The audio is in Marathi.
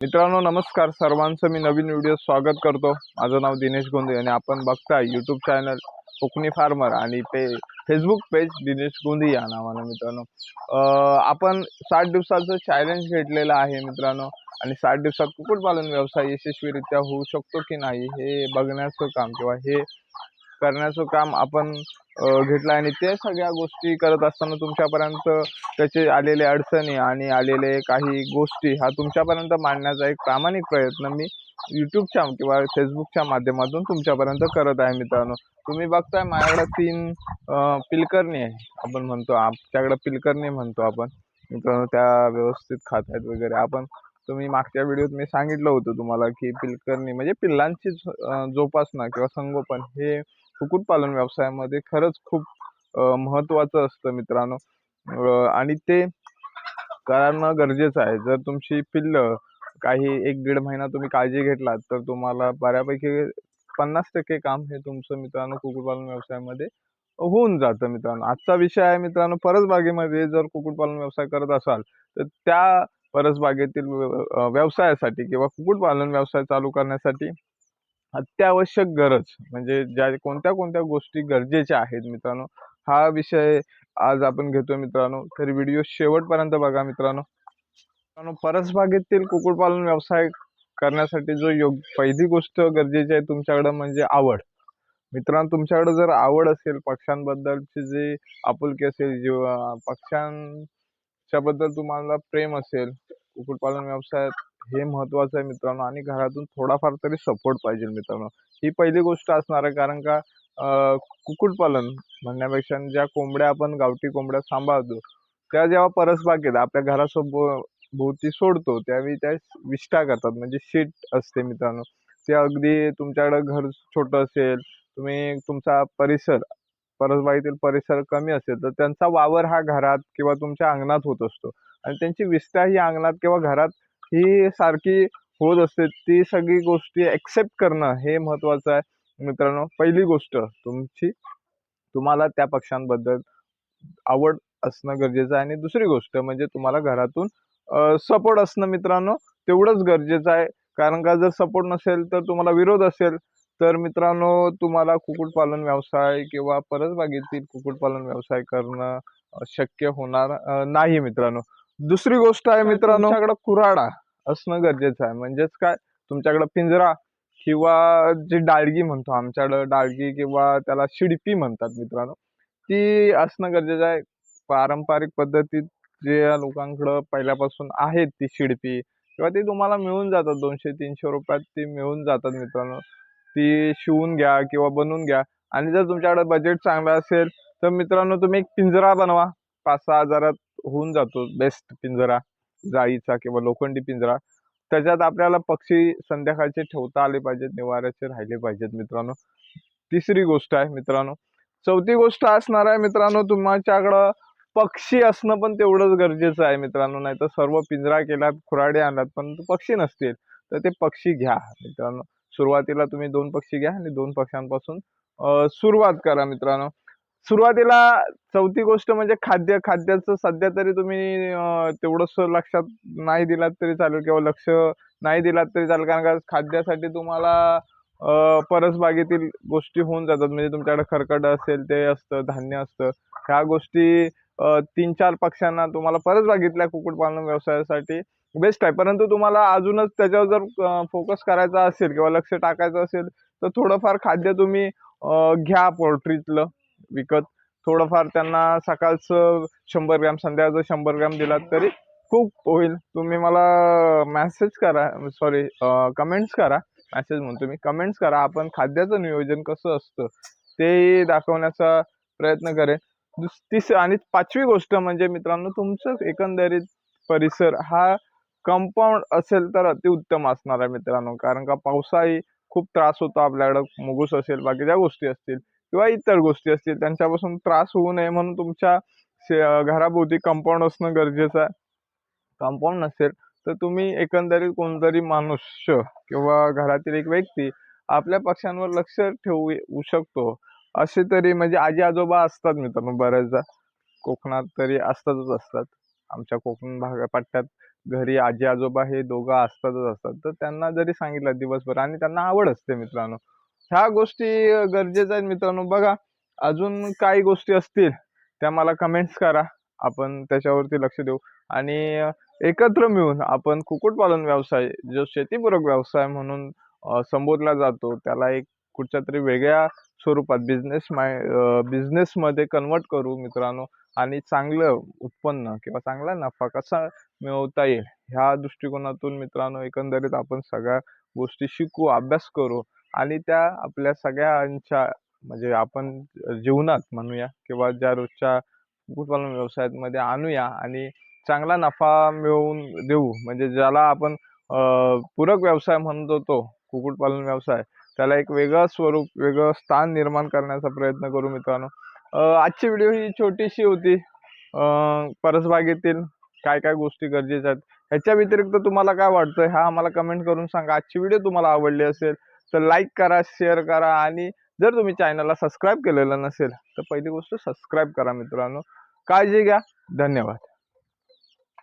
मित्रांनो नमस्कार. सर्वांचं मी नवीन व्हिडिओ स्वागत करतो. माझं नाव दिनेश गोंदे आणि आपण बघताय यूट्यूब चॅनल कोकणी फार्मर आणि पे फेसबुक पेज दिनेश गोंदे या नावानं मित्रांनो. आपण साठ दिवसाचं चॅलेंज घेतलेलं आहे मित्रांनो आणि साठ दिवसात कुक्कुटपालन व्यवसाय यशस्वीरित्या होऊ शकतो की नाही हे बघण्याचं काम किंवा हे करण्याचं काम आपण घेतलं आणि ते सगळ्या गोष्टी करत असताना तुमच्यापर्यंत त्याचे आलेले अडचणी आणि आलेले काही गोष्टी हा तुमच्यापर्यंत मांडण्याचा एक प्रामाणिक प्रयत्न मी यूट्यूबच्या किंवा फेसबुकच्या माध्यमातून तुमच्यापर्यंत करत आहे मित्रांनो. तुम्ही बघताय माझ्याकडे तीन पिलकर्णी पिलकरणी आहे. आपण म्हणतो आमच्याकडं पिलकरणी म्हणतो आपण. मित्रांनो त्या व्यवस्थित खात आहेत वगैरे. आपण तुम्ही मागच्या व्हिडिओत मी सांगितलं होतं तुम्हाला की पिलकरणी म्हणजे पिल्लांची जोपासना किंवा संगोपन हे कुक्कुटपालन व्यवसायामध्ये खरंच खूप महत्त्वाचं असतं मित्रांनो. आणि ते करणं गरजेचं आहे. जर तुमची पिल्लं काही एक दीड महिना तुम्ही काळजी घेतलात तर तुम्हाला बऱ्यापैकी पन्नास टक्के काम हे तुमचं मित्रांनो कुक्कुटपालन व्यवसायामध्ये होऊन जातं मित्रांनो. आजचा विषय आहे मित्रांनो परसबागेमध्ये जर कुक्कुटपालन व्यवसाय करत असाल तर त्या परसबागेतील व्यवसायासाठी किंवा कुक्कुटपालन व्यवसाय चालू करण्यासाठी अत्यावश्यक गरज. म्हणजे ज्या कोणत्या कोणत्या गोष्टी गरजेच्या आहेत मित्रांनो हा विषय आज आपण घेतोय मित्रांनो. तर व्हिडिओ शेवटपर्यंत बघा मित्रांनो. मित्रांनो परसबागेतील कुक्कुटपालन व्यवसाय करण्यासाठी जो योग्य पहिली गोष्ट गरजेची आहे तुमच्याकडं म्हणजे आवड. मित्रांनो तुमच्याकडे जर आवड असेल पक्ष्यांबद्दलची जी आपुलकी असेल जीव पक्ष्यांच्या बद्दल तुम्हाला प्रेम असेल कुक्कुटपालन व्यवसायात हे महत्वाचं आहे मित्रांनो आणि घरातून थोडाफार तरी सपोर्ट पाहिजे मित्रांनो. ही पहिली गोष्ट असणार आहे कारण का कुक्कुटपालन म्हणण्यापेक्षा ज्या कोंबड्या आपण गावठी कोंबड्या सांभाळतो त्या जेव्हा परसबागेत आपल्या घरासोबत भोवती सोडतो त्यावेळी त्या विष्ठा करतात म्हणजे शीट असते मित्रांनो. ते अगदी तुमच्याकडं घर छोटं असेल तुम्ही तुमचा परिसर परसबागेतील परिसर कमी असेल तर त्यांचा वावर हा घरात किंवा तुमच्या अंगणात होत असतो. आणि त्यांची विष्ठा ही अंगणात किंवा घरात ही सारखी होत असते. ती सगळी गोष्टी ॲक्सेप्ट करणं हे महत्त्वाचं आहे. मित्रांनो पहिली गोष्ट तुमची तुम्हाला त्या पक्ष्यांबद्दल आवड असणं गरजेचं आहे. आणि दुसरी गोष्ट म्हणजे तुम्हाला घरातून सपोर्ट असणं मित्रांनो तेवढंच गरजेचं आहे. कारण का जर सपोर्ट नसेल तर तुम्हाला विरोध असेल. तर मित्रांनो तुम्हाला कुक्कुटपालन व्यवसाय किंवा परसबागेतील कुक्कुटपालन व्यवसाय करणं शक्य होणार नाही मित्रांनो. दुसरी गोष्ट आहे मित्रांनो तुमच्याकडे कुऱ्हाडा असणं गरजेचं आहे. म्हणजेच काय? तुमच्याकडे पिंजरा किंवा जी डाळगी म्हणतो आमच्याकडं डाळगी किंवा त्याला शिडपी म्हणतात मित्रांनो ती असणं गरजेचं आहे. पारंपरिक पद्धतीत जे लोकांकडं पहिल्यापासून आहेत ती शिडपी किंवा ती तुम्हाला मिळून जातात दोनशे तीनशे रुपयात ती मिळून जातात मित्रांनो. ती शिवून घ्या किंवा बनवून घ्या आणि जर तुमच्याकडे बजेट चांगलं असेल तर मित्रांनो तुम्ही एक पिंजरा बनवा. पाच सहा हजारात होऊन जातो. बेस्ट पिंजरा जाळीचा किंवा लोखंडी पिंजरा. त्याच्यात आपल्याला पक्षी संध्याकाळचे ठेवता आले पाहिजेत निवाऱ्याचे राहिले पाहिजेत मित्रांनो. तिसरी गोष्ट आहे मित्रांनो. चौथी गोष्ट असणार आहे मित्रांनो तुमच्याकडं पक्षी असणं पण तेवढंच गरजेचं आहे मित्रांनो. नाही तर सर्व पिंजरा केलात खुराडे आणलात पण पक्षी नसतील. तर ते पक्षी घ्या मित्रांनो. सुरुवातीला तुम्ही दोन पक्षी घ्या आणि दोन पक्ष्यांपासून सुरुवात करा मित्रांनो. सुरुवातीला चौथी गोष्ट म्हणजे खाद्य. खाद्याचं सध्या तरी तुम्ही तेवढंसं लक्षात नाही दिलात तरी चालेल किंवा लक्ष नाही दिलात तरी चालेल. कारण का खाद्यासाठी तुम्हाला परसबागेतील गोष्टी होऊन जातात. म्हणजे तुमच्याकडे खरकट असेल ते असतं धान्य असतं. ह्या गोष्टी तीन चार पक्ष्यांना तुम्हाला परसबागेतल्या कुक्कुटपालन व्यवसायासाठी बेस्ट आहे. परंतु तुम्हाला अजूनच त्याच्यावर जर फोकस करायचा असेल किंवा लक्ष टाकायचं असेल तर थोडंफार खाद्य तुम्ही घ्या पोल्ट्रीतलं. विकत थोडंफार त्यांना सकाळचं शंभर ग्रॅम संध्याकाळचं शंभर ग्रॅम दिलात तरी खूप होईल. तुम्ही मला मेसेज करा. सॉरी कमेंट्स करा. मेसेज म्हणतो मी कमेंट्स करा. आपण खाद्याचं नियोजन कसं असतं ते दाखवण्याचा प्रयत्न करेन. दुस तिस आणि पाचवी गोष्ट म्हणजे मित्रांनो तुमचं एकंदरीत परिसर हा कंपाऊंड असेल तर अतिउत्तम असणार आहे मित्रांनो. कारण का पावसाही खूप त्रास होतो आपल्याकडं. मुगूस असेल बाकीच्या गोष्टी असतील. किंवा इतर गोष्टी असतील त्यांच्यापासून त्रास होऊ नये म्हणून तुमच्या शे- घराभोवती कंपाऊंड असणं गरजेचं आहे. कंपाऊंड नसेल तर तुम्ही एकंदरीत कोणतरी मनुष्य किंवा घरातील एक व्यक्ती आपल्या पक्ष्यांवर लक्ष ठेवू येऊ शकतो. असे तरी म्हणजे आजी आजोबा असतात मित्रांनो बऱ्याचदा. कोकणात तरी असतातच असतात. आमच्या कोकण भागा पट्ट्यात घरी आजी आजोबा हे दोघं असतातच असतात. तर त्यांना जरी सांगितलं दिवसभर आणि त्यांना आवड असते मित्रांनो. ह्या गोष्टी गरजेच्या आहेत मित्रांनो. बघा अजून काही गोष्टी असतील त्या मला कमेंट्स करा. आपण त्याच्यावरती लक्ष देऊ. आणि एकत्र मिळून आपण कुक्कुटपालन व्यवसाय जो शेतीपूरक व्यवसाय म्हणून संबोधला जातो त्याला एक कुठच्या तरी वेगळ्या स्वरूपात बिझनेस माय बिझनेसमध्ये कन्वर्ट करू मित्रांनो. आणि चांगलं उत्पन्न किंवा चांगला नफा कसा मिळवता येईल ह्या दृष्टिकोनातून मित्रांनो एकंदरीत आपण सगळ्या गोष्टी शिकू अभ्यास करू. आणि त्या आपल्या सगळ्यांच्या म्हणजे आपण जीवनात म्हणूया किंवा ज्या रोजच्या कुक्कुटपालन व्यवसायामध्ये आणूया आणि चांगला नफा मिळवून देऊ. म्हणजे ज्याला आपण पूरक व्यवसाय म्हणतो तो कुक्कुटपालन व्यवसाय त्याला एक वेगळं स्वरूप वेगळं स्थान निर्माण करण्याचा प्रयत्न करू मित्रांनो. आजची व्हिडिओ ही छोटीशी होती. परसबागेतील काय काय गोष्टी गरजेच्या आहेत ह्याच्या व्यतिरिक्त तुम्हाला काय वाटतं ह्या आम्हाला कमेंट करून सांगा. आजची व्हिडिओ तुम्हाला आवडली असेल तर लाईक करा शेअर करा आणि जर तुम्ही चॅनलला सबस्क्राईब केलेलं नसेल तर पहिली गोष्ट सबस्क्राईब करा मित्रांनो. काळजी घ्या. धन्यवाद.